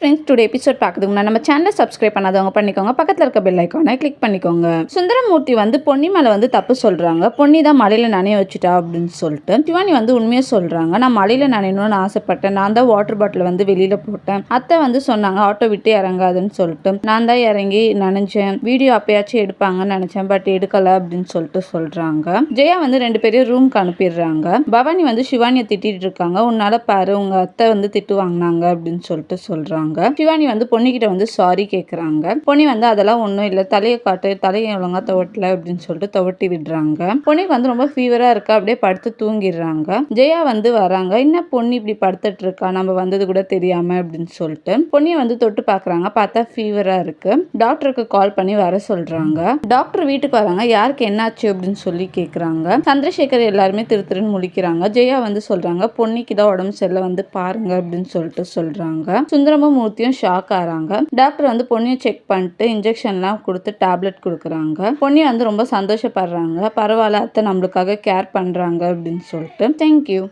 Friends today episode பார்க்குறதுக்கு முன்னாடி நம்ம சேனலை சப்ஸ்கிரைப் பண்ணாதவங்க பண்ணிக்கோங்க. பக்கத்தில் இருக்க பெல் ஐக்கானை கிளிக் பண்ணிக்கோங்க. சுந்தரமூர்த்தி வந்து பொன்னி மேலே வந்து தப்பு சொல்கிறாங்க பொன்னி தான் மலையில் நனைய வச்சுட்டா அப்படின்னு சொல்லிட்டு சிவானி வந்து உண்மையை சொல்கிறாங்க நான் மழையில் நனையணும்னு ஆசைப்பட்டேன். நான் தான் வாட்டர் பாட்டில் வந்து வெளியில் போட்டேன். அத்தை வந்து சொன்னாங்க ஆட்டோ விட்டு இறங்காதுன்னு சொல்லிட்டு. நான் தான் இறங்கி நினைச்சேன் வீடியோ அப்பயாச்சும் எடுப்பாங்கன்னு நினச்சேன் பட் எடுக்கலை அப்படின்னு சொல்லிட்டு சொல்கிறாங்க ஜெயா வந்து ரெண்டு பேரையும் ரூம்க்கு அனுப்பிடுறாங்க. பவானி வந்து சிவானியை திட்டிகிட்டு இருக்காங்க. உன்னால் பாரு உங்கள் அத்தை வந்து திட்டு வாங்கினாங்க அப்படின்னு சொல்லிட்டு சொல்கிறாங்க சொல்றாங்க சிவானி வந்து பொண்ணுகிட்ட வந்து சாரி கேக்குறாங்க. பொண்ணி வந்து அதெல்லாம் ஒன்றும் இல்லை. தலையை காட்டு தலையை ஒழுங்கா துவட்டல அப்படின்னு சொல்லிட்டு துவட்டி விடுறாங்க. பொண்ணுக்கு வந்து ரொம்ப ஃபீவரா இருக்கா. அப்படியே படுத்து தூங்கிடுறாங்க. ஜெயா வந்து வராங்க. என்ன பொண்ணு இப்படி படுத்துட்டு இருக்கா? நம்ம வந்தது கூட தெரியாம அப்படின்னு சொல்லிட்டு. பொண்ணியை வந்து தொட்டு பார்க்குறாங்க பார்த்தா ஃபீவரா இருக்கு. டாக்டருக்கு கால் பண்ணி வர சொல்றாங்க. டாக்டர் வீட்டுக்கு வராங்க. யாருக்கு என்னாச்சு அப்படின்னு சொல்லி கேக்குறாங்க. சந்திரசேகர் எல்லாருமே திரு திருன்னு முழிக்கிறாங்க. ஜெயா வந்து சொல்றாங்க. பொன்னிக்கு தான் உடம்பு சரியில்லை. வந்து பாருங்க அப்படின்னு சொல்லிட்டு சொல்றாங்க. சுந்தரமும் கிருஷ்ணமூர்த்தியும் ஷாக் ஆறாங்க. டாக்டர் வந்து பொண்ணியை செக் பண்ணிட்டு இன்ஜெக்ஷன்லாம் கொடுத்து டேப்லெட் கொடுக்குறாங்க. பொண்ணி வந்து ரொம்ப சந்தோஷப்படுறாங்க. பரவாயில்ல அத்தை நம்மளுக்காக கேர் பண்றாங்க அப்படின்னு சொல்லிட்டு. தேங்க்யூ